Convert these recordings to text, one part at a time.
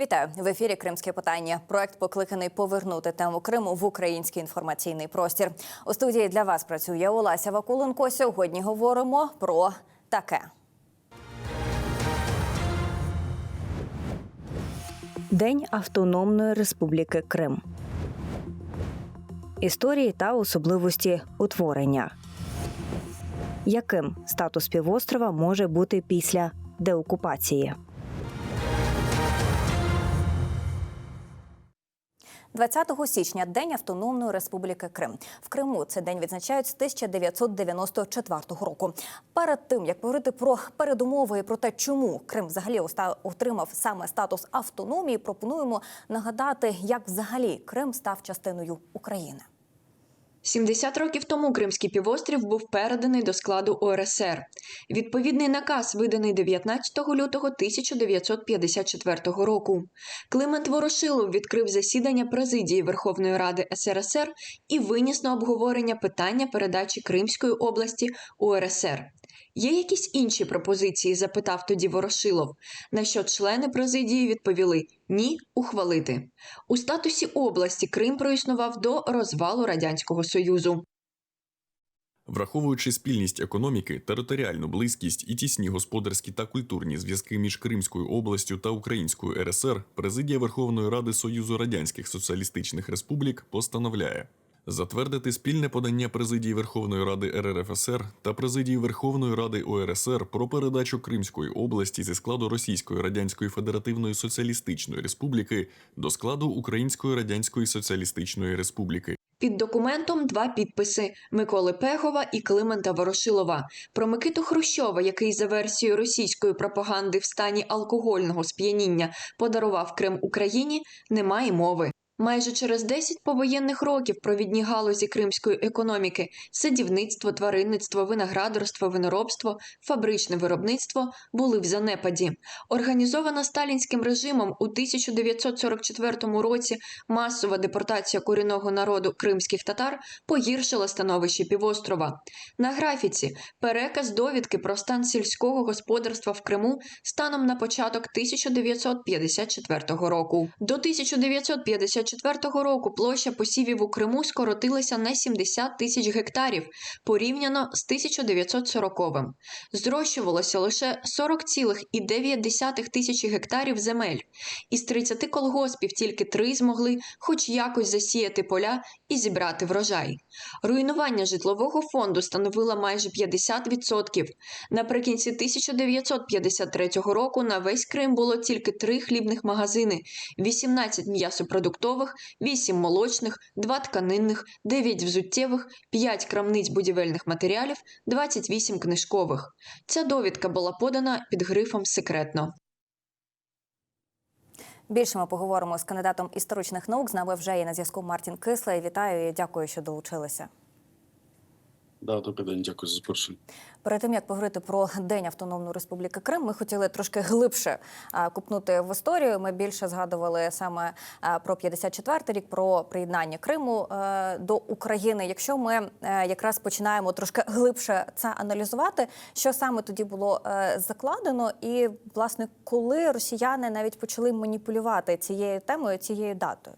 Вітаю в ефірі Кримське питання. Проект покликаний повернути тему Криму в український інформаційний простір. У студії для вас працює Олеся Вакуленко. Сьогодні говоримо про таке. День Автономної Республіки Крим. Історії та особливості утворення. Яким статус півострова може бути після деокупації? 20 січня День Автономної Республіки Крим. В Криму цей день відзначають з 1994 року. Перед тим як говорити про передумови і про те, чому Крим взагалі отримав саме статус автономії, пропонуємо нагадати, як взагалі Крим став частиною України. 70 років тому Кримський півострів був переданий до складу ОРСР. Відповідний наказ виданий 19 лютого 1954 року. Климент Ворошилов відкрив засідання президії Верховної Ради СРСР і виніс на обговорення питання передачі Кримської області УРСР. Є якісь інші пропозиції? запитав тоді Ворошилов. На що члени президії відповіли ні, ухвалити. У статусі області Крим проіснував до розвалу Радянського Союзу. Враховуючи спільність економіки, територіальну близькість і тісні господарські та культурні зв'язки між Кримською областю та Українською РСР, президія Верховної Ради Союзу Радянських Соціалістичних Республік постановляє затвердити спільне подання президії Верховної Ради РРФСР та президії Верховної Ради ОРСР про передачу Кримської області зі складу Російської Радянської Федеративної Соціалістичної Республіки до складу Української Радянської Соціалістичної Республіки. Під документом два підписи Миколи Пегова і Климента Ворошилова. Про Микиту Хрущова, який за версією російської пропаганди в стані алкогольного сп'яніння подарував Крим Україні, немає мови. Майже через 10 повоєнних років провідні галузі кримської економіки садівництво, тваринництво, виноградарство, виноробство, фабричне виробництво були в занепаді. Організована сталінським режимом у 1944 році масова депортація корінного народу кримських татар погіршила становище півострова. На графіці переказ довідки про стан сільського господарства в Криму станом на початок 1954 року. До 1954 року площа посівів у Криму скоротилася на 70 тисяч гектарів порівняно з 1940-м. Зрощувалося лише 40,9 тисячі гектарів земель. Із 30 колгоспів тільки три змогли хоч якось засіяти поля і зібрати врожай. Руйнування житлового фонду становило майже 50%. Наприкінці 1953 року на весь Крим було тільки три хлібних магазини, 18 м'ясопродуктових, 8 молочних, 2 тканинних, 9 взуттєвих, 5 крамниць будівельних матеріалів, 28 книжкових. Ця довідка була подана під грифом секретно. Більше ми поговоримо з кандидатом історичних наук. З нами вже є на зв'язку Мартін Кислий. Вітаю і дякую, що долучилися. Да, добрий день, дякую за запрошення. Перед тим як поговорити про День Автономної Республіки Крим, ми хотіли трошки глибше купнути в історію. Ми більше згадували саме про 54-й рік, про приєднання Криму е, до України. Якщо ми е, якраз починаємо трошки глибше це аналізувати, що саме тоді було е, закладено, і власне коли росіяни навіть почали маніпулювати цією темою, цією датою.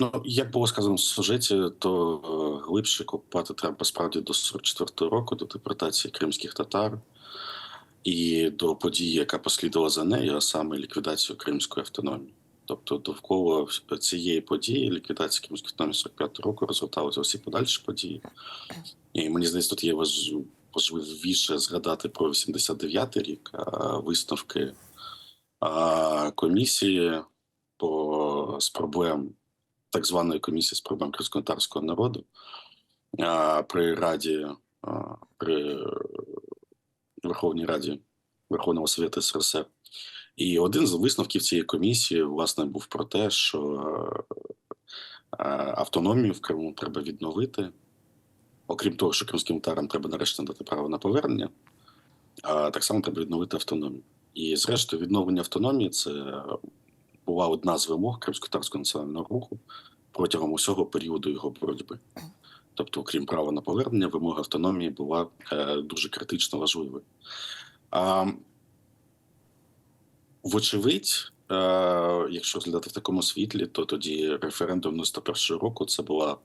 Ну, як було сказано в сюжеті, то е, глибше копати треба справді до 44-го року, до депортації кримських татар і до події, яка послідувала за нею, а саме ліквідацію кримської автономії. Тобто довкола цієї події, ліквідації кримської автономії 45 року, розгорталися всі подальші події. І мені здається, тут є важливіше згадати про 89-й рік, висновки комісії по з так званої комісії з проблем кримськотарського народу при Раді при Верховній Раді Верховного Совєту СРСР. І один з висновків цієї комісії власне був про те, що автономію в Криму треба відновити. Окрім того, що кримським татарам треба нарешті надати право на повернення, а так само треба відновити автономію. І, зрештою, відновлення автономії це була одна з вимог кримсько-татарського національного руху протягом усього періоду його боротьби. Тобто, окрім права на повернення, вимога автономії була е, дуже критично важливою. А, Вочевидь, е, якщо розглядати в такому світлі, то тоді референдум 91 року це була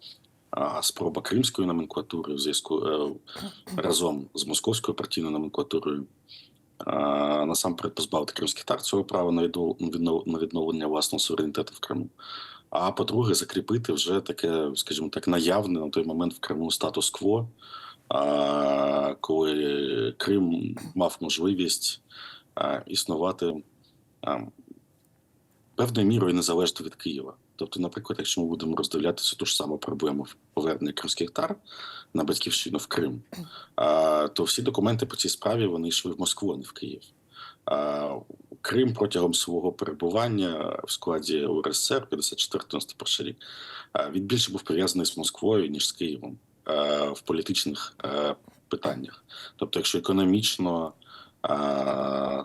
а, спроба кримської номенклатури в зв'язку е, разом з московською партійною номенклатурою е, насамперед позбавити кримських тар цього права на віднов- віднов- на відновлення власного суверенітету в Криму. А по-друге, закріпити вже таке, скажімо так, наявне на той момент в Криму статус-кво, коли Крим мав можливість існувати певною мірою незалежно від Києва. Тобто, наприклад, якщо ми будемо роздивлятися ту ж саму проблему повернення кримських тар на батьківщину в Крим, то всі документи по цій справі вони йшли в Москву, а не в Київ. Крим протягом свого перебування в складі УРСР 54-91 рік він більше був пов'язаний з Москвою ніж з Києвом в політичних питаннях. Тобто, якщо економічно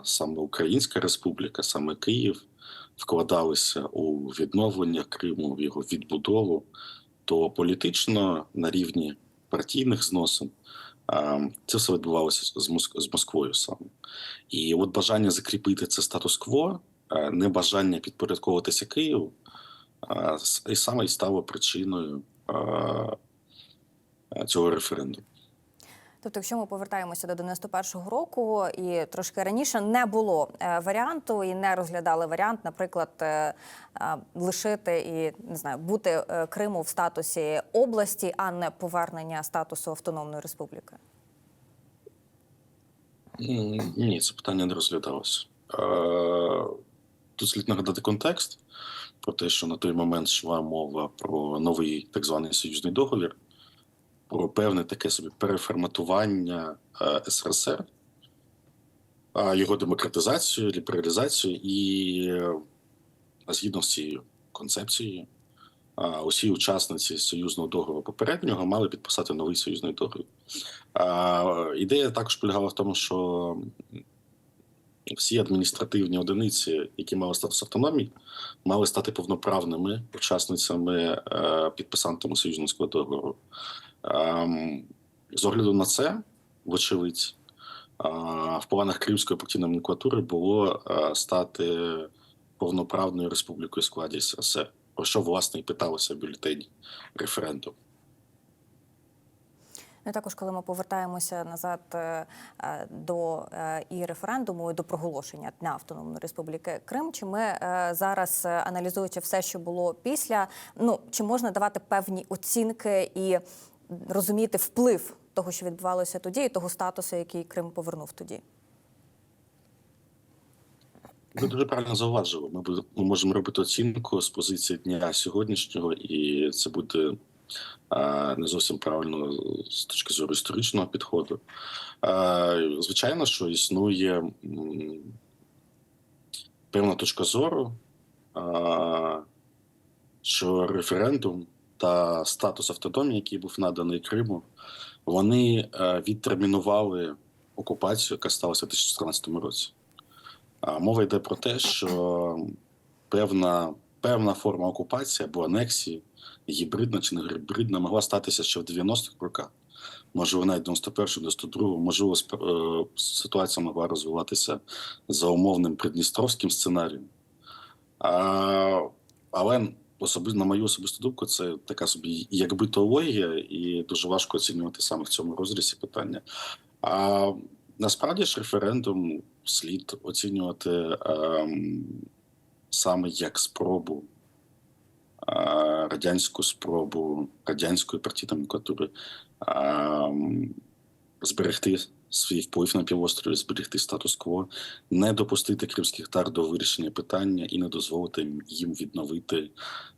саме Українська Республіка, саме Київ вкладалися у відновлення Криму, в його відбудову, то політично на рівні партійних зносин це все відбувалося з, Моск- з Москвою саме. І от бажання закріпити це статус-кво, небажання підпорядковуватися Києву, і саме і стало причиною цього референдуму. Тобто, якщо ми повертаємося до 91-го року, і трошки раніше не було е, варіанту і не розглядали варіант, наприклад, е, е, лишити і не знаю, бути Криму в статусі області, а не повернення статусу автономної республіки. Ні, це питання не розглядалося. Тут слід нагадати контекст про те, що на той момент йшла мова про новий так званий союзний договір, про певне таке собі переформатування е, СРСР, його демократизацію, лібералізацію, і е, згідно з цією концепцією, усі учасниці союзного договору попереднього мали підписати новий союзний договір. Ідея також полягала в тому, що всі адміністративні одиниці, які мали статус автономії, мали стати повноправними учасницями е, підписантами союзного договору. Ем, З огляду на це, вочевидь, в планах Кримської партійної номенклатури було е, стати повноправною республікою складі СРСР, про що власне і питалося в бюлетені референдуму. Ну, також, коли ми повертаємося назад е, е, до е, і референдуму, і до проголошення Дня Автономної Республіки Крим, чи ми е, зараз, е, аналізуючи все, що було після, ну чи можна давати певні оцінки і розуміти вплив того, що відбувалося тоді, і того статусу, який Крим повернув тоді? Ви дуже правильно зауважили. Ми, ми можемо робити оцінку з позиції дня сьогоднішнього, і це буде а, не зовсім правильно з точки зору історичного підходу. А, звичайно, що існує певна точка зору, а, що референдум та статус автономії, який був наданий Криму, вони е, відтермінували окупацію, яка сталася в 2014 році. Мова йде про те, що певна, певна форма окупації або анексії, гібридна чи не гібридна, могла статися ще в 90-х роках. Можливо, навіть в 91-му, 92-му, можливо, е, ситуація могла розвиватися за умовним придністровським сценарієм. А, але особи, на мою особисту думку, це така собі якби теологія, і дуже важко оцінювати саме в цьому розрізі питання. А насправді ж референдум слід оцінювати ем, саме як спробу, е, радянську спробу радянської партійної номенклатури ем, зберегти свій вплив на півострові, зберегти статус-кво, не допустити кримських тар до вирішення питання і не дозволити їм відновити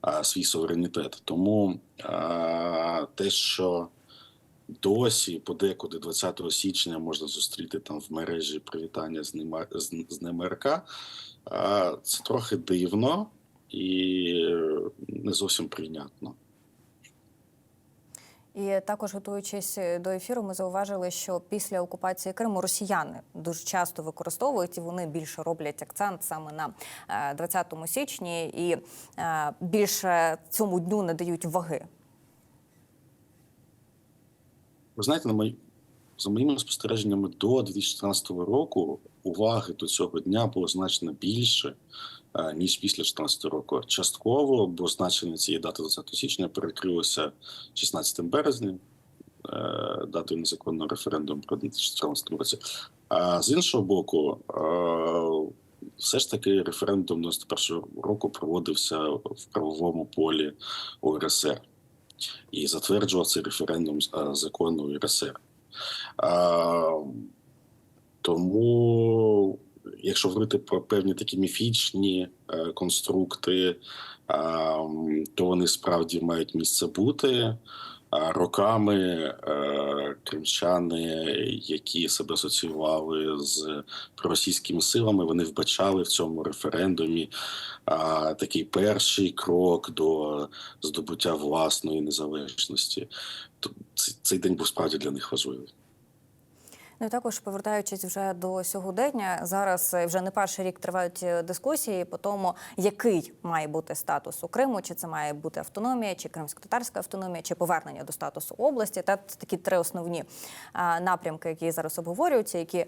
е, свій суверенітет. Тому е, те, що досі подекуди 20 січня можна зустріти там в мережі привітання з ним з, з ним РК. А, Це трохи дивно і не зовсім прийнятно. І також готуючись до ефіру, ми зауважили, що після окупації Криму росіяни дуже часто використовують і вони більше роблять акцент саме на е, 20 січні і е, більше цьому дню надають ваги. Ви знаєте, на мою за моїми спостереженнями, до 2014 року уваги до цього дня було значно більше, е, ніж після 2014 року. Частково, бо значення цієї дати 20 січня перекрилося 16 березня, е, датою незаконного референдуму про 2014 році. А з іншого боку, е, все ж таки референдум 91 року проводився в правовому полі УРСР і затверджував цей референдум е, закону УРСР. А, тому, якщо говорити про певні такі міфічні е, конструкти, то вони справді мають місце бути. Роками е, кримчани, які себе асоціювали з проросійськими силами, вони вбачали в цьому референдумі такий перший крок до здобуття власної незалежності. Цей день був справді для них важливий. Ну і також повертаючись вже до сьогодення, зараз е, вже не перший рік тривають е, дискусії по тому, який має бути статус у Криму, чи це має бути автономія, чи кримсько-татарська автономія, чи повернення до статусу області. Та такі три основні напрямки, які зараз обговорюються, які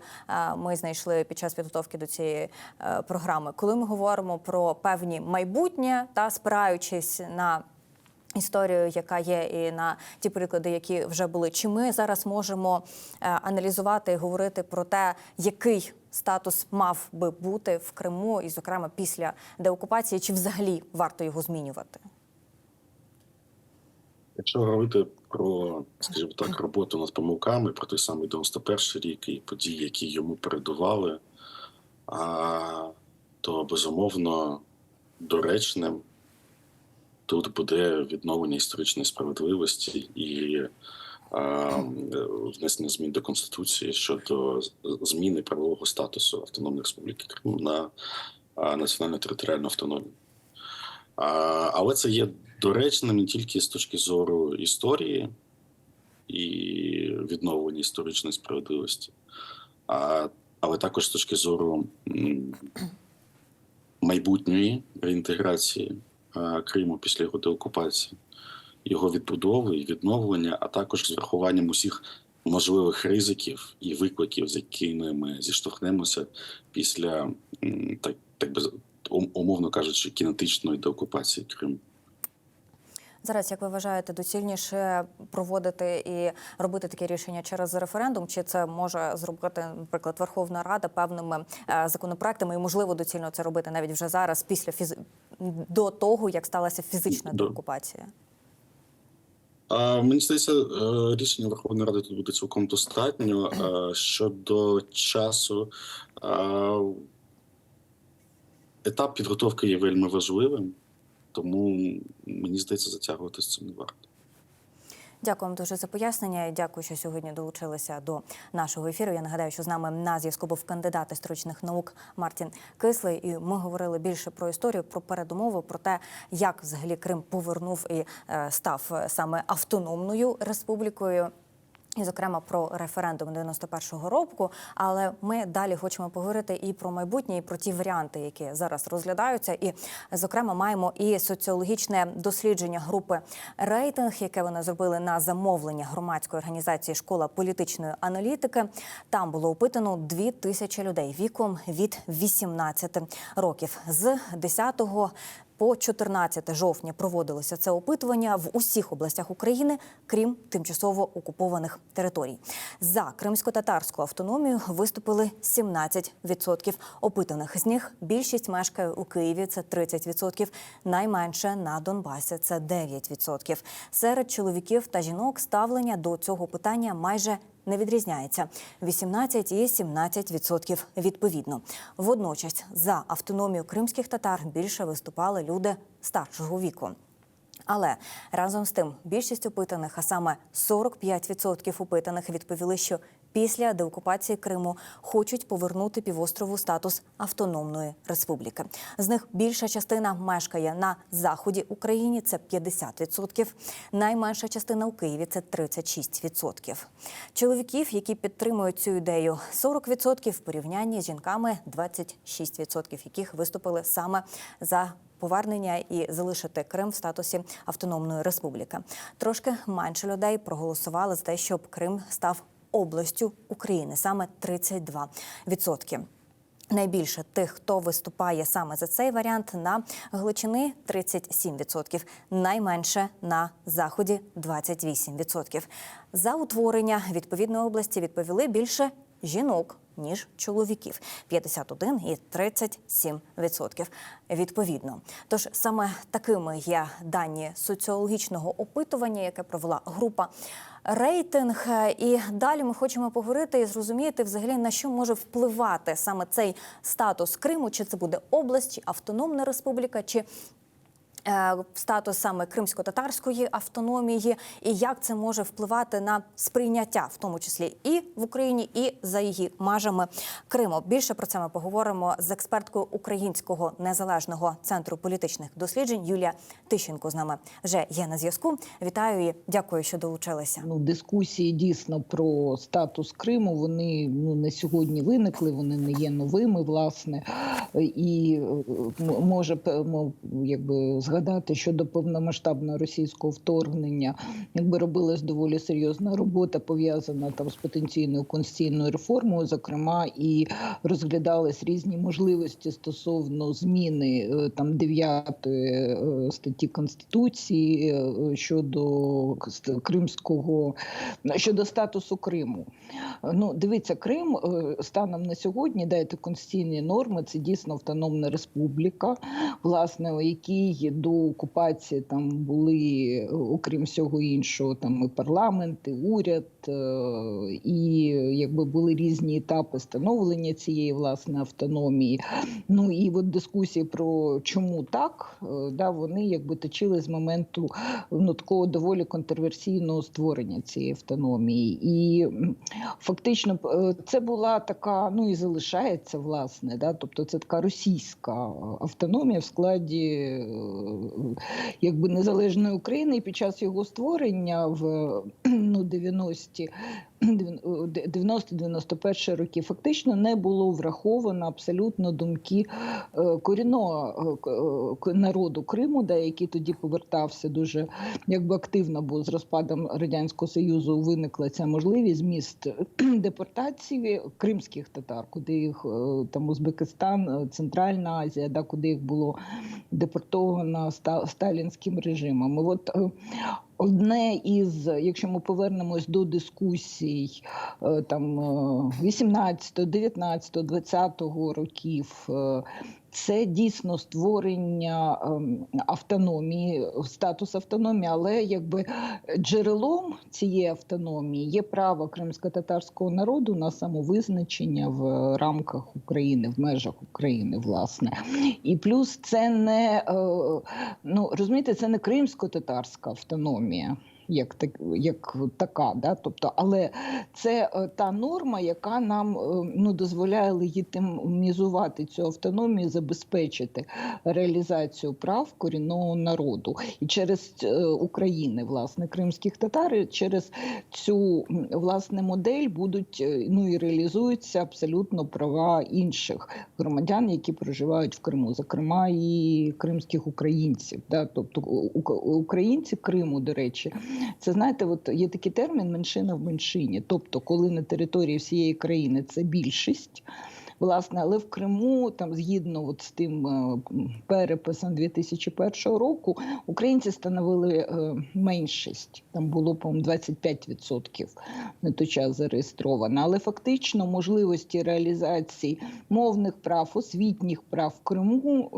ми знайшли під час підготовки до цієї е, програми. Коли ми говоримо про певні майбутнє та спираючись на історію, яка є, і на ті приклади, які вже були. Чи ми зараз можемо е, аналізувати і говорити про те, який статус мав би бути в Криму, і, зокрема, після деокупації, чи взагалі варто його змінювати? Якщо говорити про, скажімо так, роботу над помилками про той самий 91 рік і події, які йому передували, то безумовно доречним тут буде відновлення історичної справедливості і внесення змін до Конституції щодо зміни правового статусу Автономної Республіки Крим на національну територіальну автономію. Але це є доречним не тільки з точки зору історії і відновлення історичної справедливості, а, але також з точки зору майбутньої реінтеграції Криму після його деокупації, його відбудови і відновлення, а також з врахуванням усіх можливих ризиків і викликів, з якими ми зіштовхнемося після так, так би умовно кажучи, кінетичної деокупації Криму. Зараз, як ви вважаєте, доцільніше проводити і робити такі рішення через референдум? Чи це може зробити, наприклад, Верховна Рада певними е, законопроектами? І можливо доцільно це робити навіть вже зараз, після фіз... до того, як сталася фізична деокупація? А, мені здається, е, рішення Верховної Ради тут буде цілком достатньо. Е, Щодо часу, етап підготовки є вельми важливим, тому мені здається, затягувати з цим не варто. Дякую вам дуже за пояснення. Дякую, що сьогодні долучилися до нашого ефіру. Я нагадаю, що з нами на зв'язку був кандидат історичних наук Мартін Кислий, і ми говорили більше про історію, про передумови, про те, як взагалі Крим повернув і е, став е, саме автономною республікою. І, зокрема, про референдум 91-го року. Але ми далі хочемо поговорити і про майбутнє, і про ті варіанти, які зараз розглядаються. І, зокрема, маємо і соціологічне дослідження групи рейтинг, яке вони зробили на замовлення громадської організації Школа політичної аналітики. Там було опитано 2 тисячі людей віком від 18 років з 10 по 14 жовтня проводилося це опитування в усіх областях України, крім тимчасово окупованих територій. За кримсько-татарську автономію виступили 17% опитаних. З них більшість мешкає у Києві. Це 30%, найменше на Донбасі. Це 9%. Серед чоловіків та жінок ставлення до цього питання майже не відрізняється 18 і 17% відповідно. Водночас за автономію кримських татар більше виступали люди старшого віку. Але разом з тим більшість опитаних, а саме 45% опитаних, відповіли, що після деокупації Криму хочуть повернути півострову статус автономної республіки. З них більша частина мешкає на заході України, це 50%. Найменша частина у Києві це 36%. Чоловіків, які підтримують цю ідею, 40% в порівнянні з жінками 26%, яких виступили саме за повернення і залишити Крим в статусі автономної республіки. Трошки менше людей проголосували за те, щоб Крим став областю України, саме 32%. Найбільше тих, хто виступає саме за цей варіант, на Галичини 37%, найменше на заході 28%. За утворення відповідної області відповіли більше жінок ніж чоловіків 51 і 37% відповідно. Тож саме такими є дані соціологічного опитування, яке провела група рейтинг. І далі ми хочемо поговорити і зрозуміти взагалі на що може впливати саме цей статус Криму, чи це буде область, чи автономна республіка, чи статус саме кримсько-татарської автономії, і як це може впливати на сприйняття, в тому числі і в Україні, і за її межами Криму. Більше про це ми поговоримо з експерткою Українського незалежного центру політичних досліджень Юлія Тищенко з нами вже є на зв'язку. Вітаю і дякую, що долучилися. Ну, дискусії дійсно про статус Криму. Вони ну не сьогодні виникли, вони не є новими, власне. І е, може якби згадати, що до повномасштабного російського вторгнення, якби робилась доволі серйозна робота, пов'язана там з потенційною конституційною реформою, зокрема, і розглядались різні можливості стосовно зміни е, там дев'ятої е, статті конституції е, щодо кримського щодо статусу Криму. Ну, дивіться, Крим станом на сьогодні дайте конституційні норми. Це дійсно автономна республіка, власне, у якій до окупації там були, е, окрім всього іншого, там і парламент, і уряд, е, і якби були різні етапи становлення цієї власне автономії. Ну і от дискусії про чому так, е, да, вони якби точили з моменту ну, такого доволі контроверсійного створення цієї автономії. І фактично це була така, ну і залишається власне, да, тобто це така російська автономія в складі якби незалежної України. І під час його створення в ну, 90-ті 90-91 роки фактично не було враховано абсолютно думки е, корінного е, е, народу Криму, да, який тоді повертався дуже якби активно, бо з розпадом радянського союзу виникла ця можливість міст депортації кримських татар, куди їх там Узбекистан, Центральна Азія, да, куди їх було депортовано ста- сталінським режимом. І от Одне із, якщо ми повернемось до дискусій е, там е, 18, 19, 20 років, е, це дійсно створення ем, автономії, статус автономії, але якби джерелом цієї автономії є право кримсько-татарського народу на самовизначення в рамках України, в межах України, власне. І плюс це не е, ну розумієте, це не кримсько-татарська автономія. Як так, як така, да? тобто, але це е, та норма, яка нам е, ну, дозволяє легітимізувати цю автономію, забезпечити реалізацію прав корінного народу і через е, України, власне, кримських татар, через цю власне модель будуть ну і реалізуються абсолютно права інших громадян, які проживають в Криму, зокрема і кримських українців. Да? Тобто українці Криму, до речі, це знаєте, от є такий термін меншина в меншині. Тобто, коли на території всієї країни це більшість. Власне, але в Криму, там згідно от з тим е, переписом 2001 року, українці становили е, меншість. Там було по-моєму 25% на той час зареєстровано. Але фактично можливості реалізації мовних прав, освітніх прав в Криму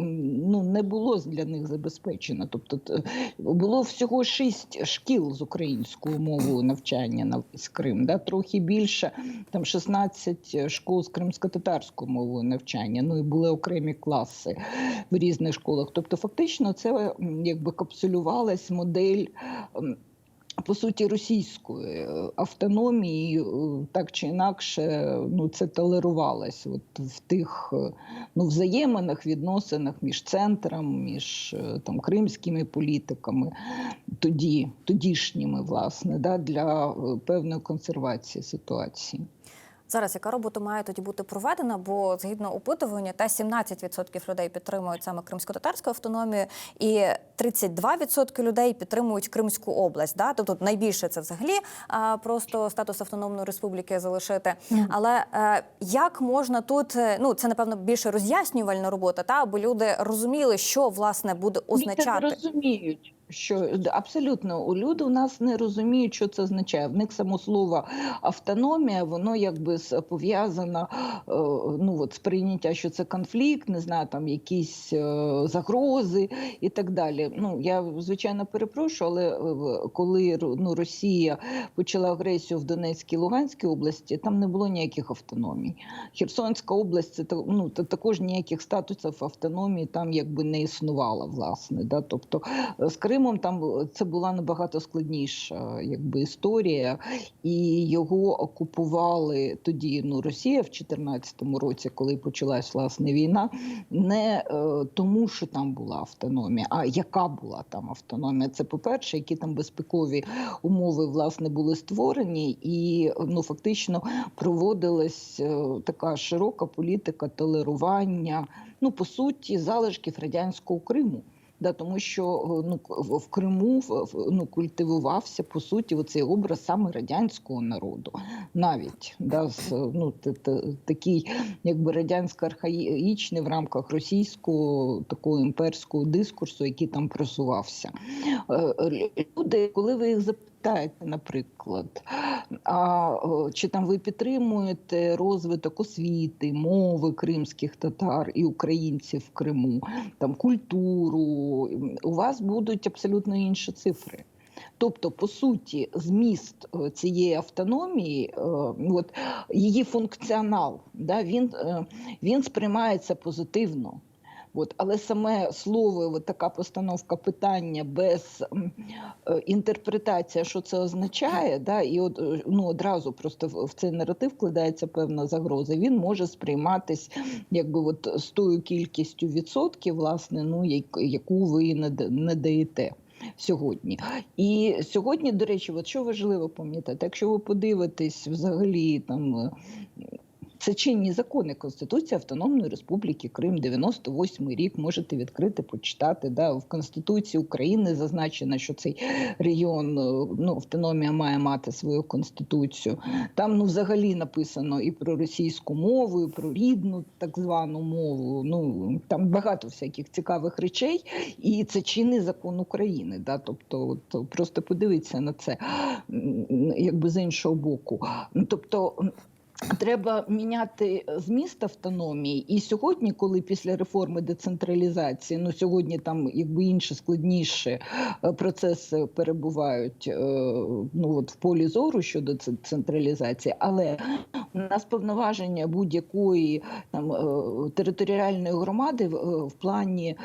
ну не було для них забезпечено. Тобто було всього шість шкіл з українською мовою навчання на весь Крим, да, трохи більше, там 16 школ з кримсько-татарською мовою навчання. Ну і були окремі класи в різних школах. Тобто, фактично, це якби капсулювалась модель. По суті, російської е, автономії, е, так чи інакше, ну це толерувалось от в тих е, ну, взаєминах, відносинах між центром, між там кримськими політиками, тоді, тодішніми, власне, да, для певної консервації ситуації. Зараз яка робота має тоді бути проведена? Бо згідно опитування, та 17% людей підтримують саме кримсько-татарську автономію, і 32% людей підтримують Кримську область. Да? Тобто найбільше це взагалі а, просто статус автономної республіки залишити. Але е, як можна тут, е, ну це напевно більше роз'яснювальна робота, та аби люди розуміли, що власне буде означати. Розуміють, що абсолютно у люди у нас не розуміють, що це означає. В них само слово автономія, воно якби пов'язано е, ну от сприйняття, що це конфлікт, не знаю, там якісь е, загрози і так далі. Ну я звичайно перепрошую, але е, коли ну, Росія почала агресію в Донецькій Луганській області, там не було ніяких автономій. Херсонська область це ну, та- також ніяких статусів автономії там якби не існувало, власне. Да? Тобто е, з Кримом там е, це була набагато складніша якби, історія, і його окупували тоді ну, Росія в 2014 році, коли почалась власне війна, не е, тому, що там була автономія, а яка була там автономія. Це по-перше, які там безпекові умови власне були створені, і ну фактично проводилась е, така широка політика толерування, ну по суті, залишків радянського Криму. Да, тому що е, ну в Криму ну, культивувався по суті оцей образ саме радянського народу, навіть да, з, ну, т- т- такий якби радянсько-архаїчний в рамках російського такого імперського дискурсу, який там просувався. Е, е, Люди, коли ви їх запитаєте, наприклад, а чи там ви підтримуєте розвиток освіти, мови кримських татар і українців в Криму, там культуру, у вас будуть абсолютно інші цифри. Тобто, по суті, зміст е, цієї автономії, е, от її функціонал, да, він, е, він сприймається позитивно. От, але саме слово, от така постановка питання без е, інтерпретація, що це означає, да, і от е, ну одразу просто в, в цей наратив вкладається певна загроза. Він може сприйматись якби от з тою кількістю відсотків, власне, ну яку ви не, даєте. Сьогодні і сьогодні, до речі, от що важливо пам'ятати, якщо ви подивитесь взагалі там е, це чинні закони Конституції Автономної Республіки Крим, 98 рік. Можете відкрити, почитати. Да, в Конституції України зазначено, що цей регіон е, ну, автономія має мати свою конституцію. Там ну взагалі написано і про російську мову, і про рідну так звану мову. Ну там багато всяких цікавих речей, і це чинний закон України. Да, тобто, от, просто подивіться на це якби з іншого боку. Тобто. Треба міняти зміст автономії, і сьогодні, коли після реформи децентралізації, ну сьогодні там якби інші складніші е, процеси перебувають е, ну от в полі зору щодо децентралізації, але у нас повноваження будь-якої там е, територіальної громади в, е, плані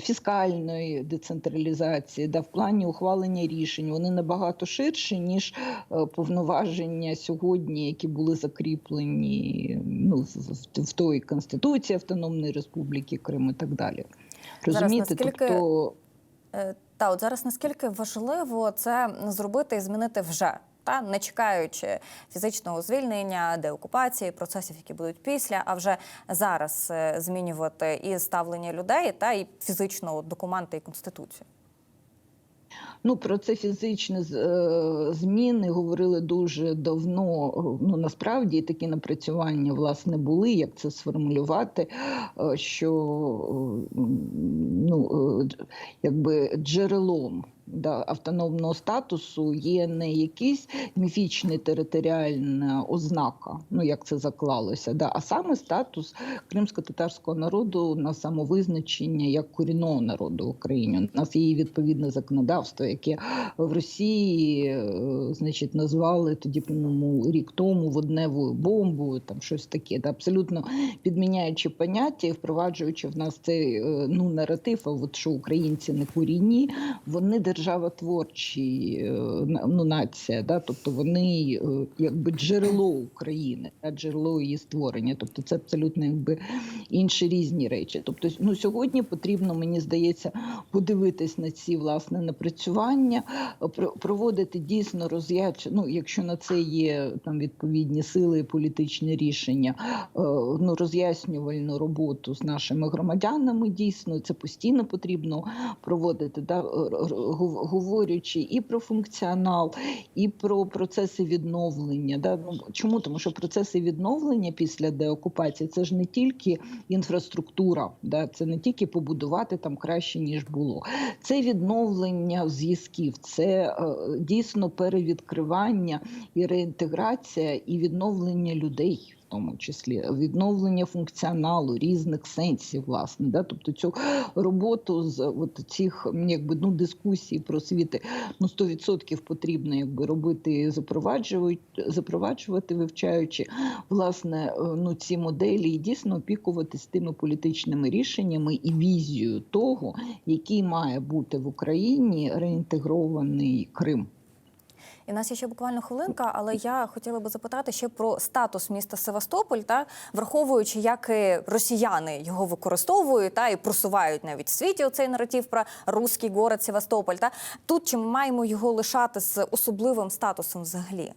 фіскальної децентралізації, да в плані ухвалення рішень, вони набагато ширші ніж е, повноваження сьогодні, які були закріплені ну, в, в, в той Конституції Автономної Республіки Крим і так далі. Зараз наскільки- тобто Та от зараз наскільки важливо це зробити і змінити вже, та не чекаючи фізичного звільнення, деокупації, процесів, які будуть після, а вже зараз е, змінювати і ставлення людей, та і фізично документи і конституцію. Ну про це фізичні е, зміни говорили дуже давно. Ну насправді такі напрацювання власне були. Як це сформулювати? е, Що ну якби джерелом да, автономного статусу є не якийсь міфічний територіальна ознака, ну як це заклалося, да, а саме статус кримсько-татарського народу на самовизначення як корінного народу в Україні. У нас є відповідне законодавство, яке в Росії, е, значить, назвали тоді, по-моєму, рік тому водневою бомбою, там щось таке, да, абсолютно підміняючи поняття і впроваджуючи в нас цей е, ну наратив, а от що українці не корінні, вони державотворчі е, ну, нація, да? тобто вони е, якби джерело України, да? джерело її створення. Тобто це абсолютно якби інші різні речі. Тобто, ну сьогодні потрібно, мені здається, подивитись на ці власне напрацювання, про- проводити дійсно роз'яч... ну, якщо на це є там відповідні сили і політичні рішення, е, ну роз'яснювальну роботу з нашими громадянами. Дійсно, це постійно потрібно проводити, да, говорячи і про функціонал, і про процеси відновлення. Да. Ну, чому? Тому що процеси відновлення після деокупації це ж не тільки інфраструктура, да, це не тільки побудувати там краще, ніж було. Це відновлення зв'язків, це е, дійсно перевідкривання і реінтеграція, і відновлення людей. Тому числі відновлення функціоналу різних сенсів, власне, да, тобто цю роботу з от цих якби ну дискусій про світи ну 100% потрібно якби робити, запроваджувати, запроваджувати, вивчаючи власне е, ну ці моделі, і дійсно опікуватись тими політичними рішеннями і візією того, який має бути в Україні реінтегрований Крим. І нас є ще буквально хвилинка, але я хотіла би запитати ще про статус міста Севастополь, та враховуючи, як росіяни його використовують та і просувають навіть в світі оцей наратив про руський город Севастополь. Та тут чи ми маємо його лишати з особливим статусом взагалі?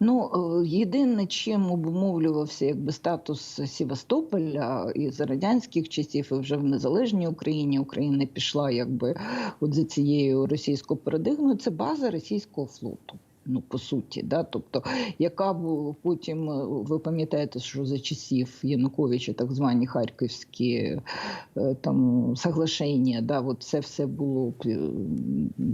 Ну, єдине, чим обумовлювався якби статус Севастополя і за радянських часів, і вже в незалежній Україні Україна пішла якби от за цією російською парадигмою, це база російського флоту. Ну, по суті, да, тобто, яка потім, е, ви пам'ятаєте, що за часів Януковича так звані харківські е, там соглашення, да, от це все було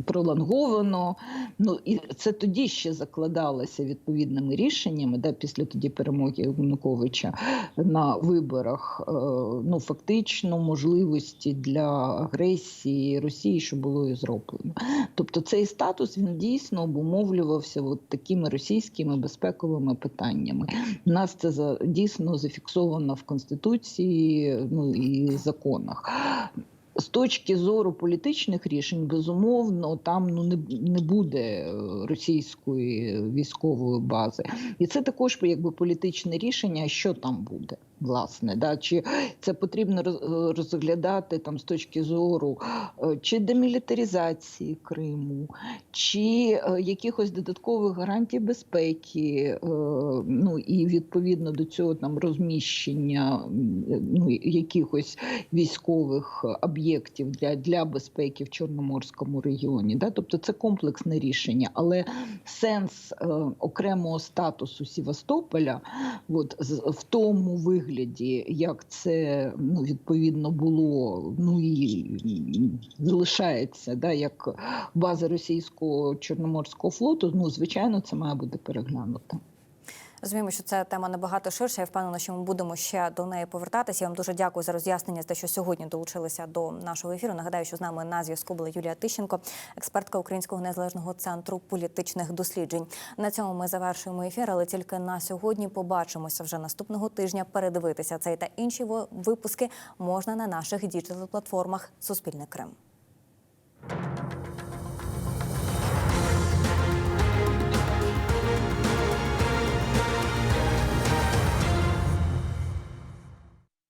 пролонговано. Ну і це тоді ще закладалося відповідними рішеннями, да, після тоді перемоги Януковича на виборах. е, Ну фактично можливості для агресії Росії, що було і зроблено. Тобто цей статус він дійсно обумовлювався от такими російськими безпековими питаннями. У нас це дійсно зафіксовано в конституції, ну і законах. З точки зору політичних рішень, безумовно, там ну не, не буде е, російської військової бази, і це також якби політичне рішення, що там буде. Власне, да чи це потрібно роз- розглядати там з точки зору е, чи демілітаризації Криму, чи е, якихось додаткових гарантій безпеки, е, ну і відповідно до цього там розміщення ну, якихось військових об'єктів для, для безпеки в Чорноморському регіоні. Да? Тобто це комплексне рішення, але сенс окремого статусу Севастополя, от в тому вигляді, як це ну, відповідно було, ну і залишається, да, як база російського чорноморського флоту, ну звичайно, це має бути переглянуто. Розуміємо, що це тема набагато ширша. Я впевнена, що ми будемо ще до неї повертатися. Я вам дуже дякую за роз'яснення, те, що сьогодні долучилися до нашого ефіру. Нагадаю, що з нами на зв'язку була Юлія Тищенко, експертка Українського незалежного центру політичних досліджень. На цьому ми завершуємо ефір, але тільки на сьогодні побачимося вже наступного тижня. Передивитися цей та інші випуски можна на наших діджитал платформах Суспільне Крим.